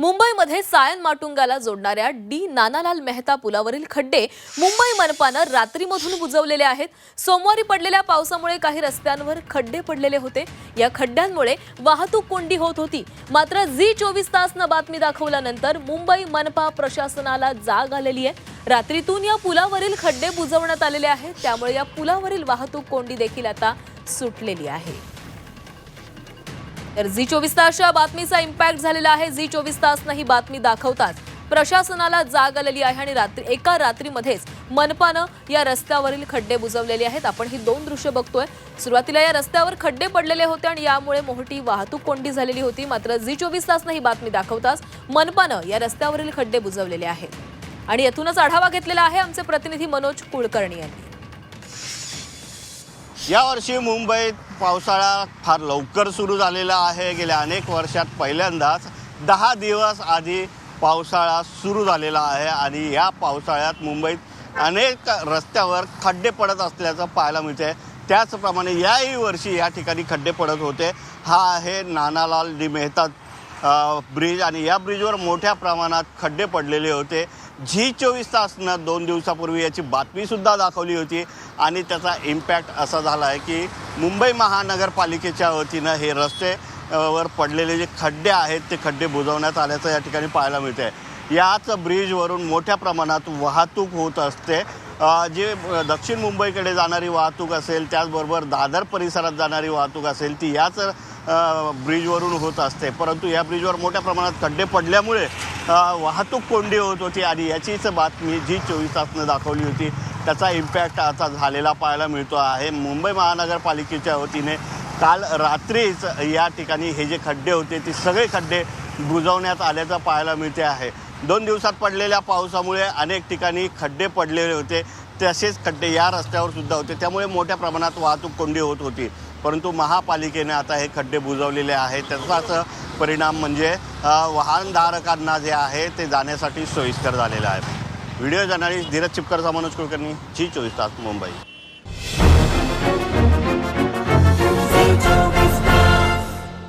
मुंबईमध्ये सायन माटुंगाला जोडणाऱ्या डी नानालाल मेहता पुलावरील खड्डे मुंबई मनपानं रात्रीमधून बुजवलेले आहेत. सोमवारी पडलेल्या पावसामुळे काही रस्त्यांवर खड्डे पडलेले होते. या खड्ड्यांमुळे वाहतूक कोंडी होत होती. मात्र झी चोवीस तासनं बातमी दाखवल्यानंतर मुंबई मनपा प्रशासनाला जाग आलेली आहे. रात्रीतून या पुलावरील खड्डे बुजवण्यात आलेले आहेत. त्यामुळे या पुलावरील वाहतूक कोंडी देखील आता सुटलेली आहे. तर झी चोवीस तासच्या बातमीचा इम्पॅक्ट झालेला आहे. झी चोवीस तासनं ही बातमी दाखवताच प्रशासनाला जाग आलेली आहे आणि रात्री एका रात्रीमध्येच मनपानं या रस्त्यावरील खड्डे बुजवलेले आहेत. आपण ही दोन दृश्य बघतोय. सुरुवातीला या रस्त्यावर खड्डे पडलेले होते आणि यामुळे मोठी वाहतूक कोंडी झालेली होती. मात्र झी चोवीस तासनं ही बातमी दाखवताच मनपानं या रस्त्यावरील खड्डे बुजवलेले आहेत. आणि यातूनच आढावा घेतलेला आहे आमचे प्रतिनिधी मनोज कुलकर्णी यांनी. यावर्षी मुंबईत पावसाळा फार लवकर सुरू झालेला आहे. गेल्या अनेक वर्षात पहिल्यांदाच दहा दिवस आधी पावसाळा सुरू झालेला आहे आणि या पावसाळ्यात मुंबईत अनेक रस्त्यावर खड्डे पडत असल्याचं पाहायला मिळते त्याचप्रमाणे याही वर्षी या ठिकाणी खड्डे पडत होते. हा आहे नानालाल डी मेहता ब्रिज आणि या ब्रिजवर मोठ्या प्रमाणात खड्डे पडलेले होते. झी चोवीस तासनं दोन दिवसापूर्वी याची बातमीसुद्धा दाखवली होती आणि त्याचा इम्पॅक्ट असा झाला आहे की मुंबई महानगरपालिकेच्या वतीनं हे रस्ते वर पडलेले जे खड्डे आहेत ते खड्डे बुजवण्यात आल्याचं या ठिकाणी पाहायला मिळते याच ब्रिजवरून मोठ्या प्रमाणात वाहतूक होत असते. जे दक्षिण मुंबईकडे जाणारी वाहतूक असेल त्याचबरोबर दादर परिसरात जाणारी वाहतूक असेल ती याच ब्रिजवरून होत असते. परंतु या ब्रिजवर मोठ्या प्रमाणात खड्डे पडल्यामुळे वाहतूक कोंडी होत होती आणि याचीच बातमी जी चोवीस तासनं दाखवली होती त्याचा इम्पॅक्ट आता झालेला पाहायला मिळतो आहे. मुंबई महानगरपालिकेच्या वतीने काल रात्रीच या ठिकाणी हे जे खड्डे होते ते सगळे खड्डे बुजवण्यात आल्याचं पाहायला मिळते आहे. दोन दिवसात पडलेल्या पावसामुळे अनेक ठिकाणी खड्डे पडलेले होते. तसेच खड्डे या रस्त्यावर सुद्धा होते. त्यामुळे मोठ्या प्रमाणात वाहतूक कोंडी होत होती. परंतु महापालिकेने आता हे खड्डे बुजवलेले आहेत. त्याचाच परिणाम म्हणजे वाहनधारकांना जे आहे ते जाण्यासाठी सोयीस्कर झालेलं आहे. व्हिडिओ जर्नलिस्ट धीरज चिपकरचा मनोज कुलकर्णी जी चोवीस तास मुंबई.